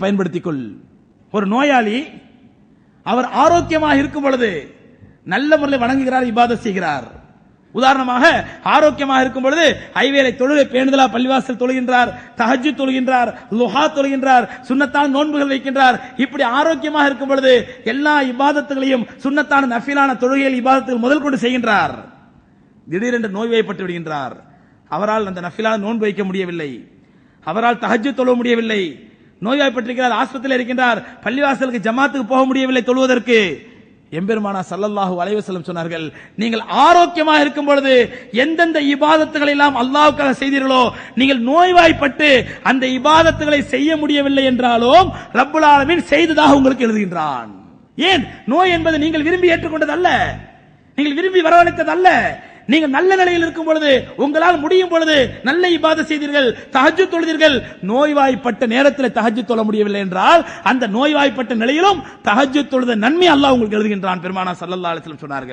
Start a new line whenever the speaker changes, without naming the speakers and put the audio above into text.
பயன்படுத்திக் கொள் ஒரு நோயாளி அவர் ஆரோக்கியமாக இருக்கும் பொழுது நல்ல முறையில் வணங்குகிறார் இபாத செய்கிறார். உதாரணமாக ஆரோக்கியமாக இருக்கும் பொழுது ஐவேளை தொழுகை பேணுதலா பள்ளிவாசல் தொழுகின்றார் தஹஜ்ஜு தொழுகின்றார் லுஹா தொழுகின்றார் சுண்ணத்தான நோன்புகள் வைக்கின்றார். இப்படி ஆரோக்கியமாக இருக்கும் பொழுது எல்லா இபாதத்துகளையும் சுன்னத்தான நஃபிலான தொழுகையில் இபாதத்துகள் முதல் கொண்டு செய்கின்றார். திடீரென்று நோய்வாய்ப்பட்டு விடுகின்றார். அவரால் அந்த நஃபிலான நோன்பு வைக்க முடியவில்லை. அவரால் தஹஜ்ஜு தொழ முடியவில்லை. நோய்வாய்ப்பட்டிருக்கிறார் ஆஸ்பத்திரியில் இருக்கின்றார். பள்ளிவாசலுக்கு ஜமாத்துக்கு போக முடியவில்லை தொழுவதற்கு. எம்பெருமானா சல்லல்லாஹு அலைஹி செல்லும் சொன்னார்கள் நீங்கள் ஆரோக்கியமாக இருக்கும் பொழுது எந்தெந்த இபாதத்துகளை எல்லாம் அல்லாவுக்காக செய்தீர்களோ நீங்கள் நோய்வாய்ப்பட்டு அந்த இபாதத்துகளை செய்ய முடியவில்லை என்றாலும் ரப்புல் செய்ததாக உங்களுக்கு எழுதுகின்றான். ஏன்? நோய் என்பது நீங்கள் விரும்பி ஏற்றுக்கொண்டது அல்ல நீங்கள் விரும்பி வரவழைத்தது அல்ல நீங்கள் நல்ல நிலையில் இருக்கும் பொழுது உங்களால் முடியும் பொழுது நல்ல இபாத செய்தீர்கள் தகஜு தொழுதீர்கள். நோய்வாய்ப்பட்ட நேரத்தில் தகஜு தொழ முடியவில்லை என்றால் அந்த நோய்வாய்ப்பட்ட நிலையிலும் தகஜு தொழுத நன்மை அல்லாஹ் உங்களுக்கு எழுதுகின்றான் பெருமானா சல்லல்லா அலைஹி சொன்னார்கள்.